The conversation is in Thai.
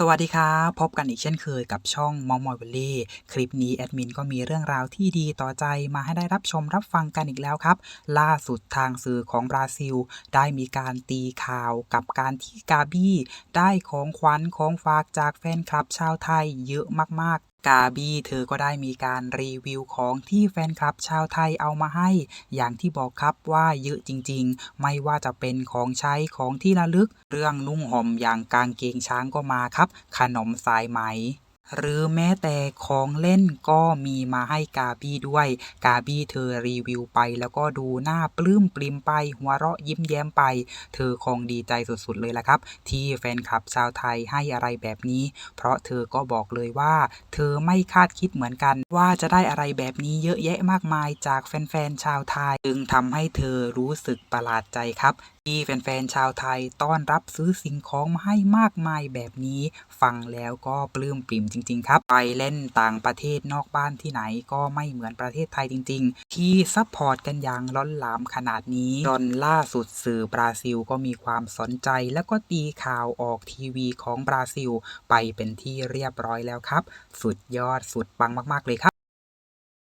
สวัสดีครับ พบกันอีกเช่นเคยกับช่องมอมอยเวลลี่คลิปนี้แอดมินก็มีเรื่องราวที่ดีต่อใจมาให้ได้รับชมรับฟังกันอีกแล้วครับ ล่าสุดทางสื่อของบราซิล ได้มีการตีข่าวกับการที่กาบี้ ได้ของขวัญของฝากจากแฟนคลับชาวไทยเยอะมาก กาบี้เธอก็ได้มีการรีวิวของที่แฟนคลับชาวไทยเอามาให้ อย่างที่บอกครับว่าเยอะจริงๆ ไม่ว่าจะเป็นของใช้ของที่ระลึก เรื่องนุ่งห่มอย่างกางเกงช้างก็มาครับ ขนมสายไหม หรือแม้แต่ของเล่นก็มีมาให้กาบี้ด้วย กาบี้เธอรีวิวไป แล้วก็ดูหน้าปลื้มปริมไป หัวเราะยิ้มแย้มไป เธอคงดีใจสุดๆเลยละครับ ที่แฟนคลับชาวไทยให้อะไรแบบนี้ เพราะเธอก็บอกเลยว่า เธอไม่คาดคิดเหมือนกัน ว่าจะได้อะไรแบบนี้เยอะแยะมากมายจากแฟนๆชาวไทย จึงทำให้เธอรู้สึกประหลาดใจครับที่แฟนๆชาวไทยต้อนรับซื้อสิ่งของมาให้มากมายแบบนี้ ฟังแล้วก็ปลื้มปริ่มจริง ๆ ครับ ไปเล่นต่างประเทศนอกบ้านที่ไหนก็ไม่เหมือนประเทศไทยจริง ๆ ที่ซัพพอร์ตกันอย่างล้นหลามขนาดนี้จนล่าสุดสื่อบราซิลก็มีความสนใจ แล้วก็ตีข่าวออกทีวีของบราซิล ไปเป็นที่เรียบร้อยแล้วครับ สุดยอดสุดปังมาก ๆ เลยครับ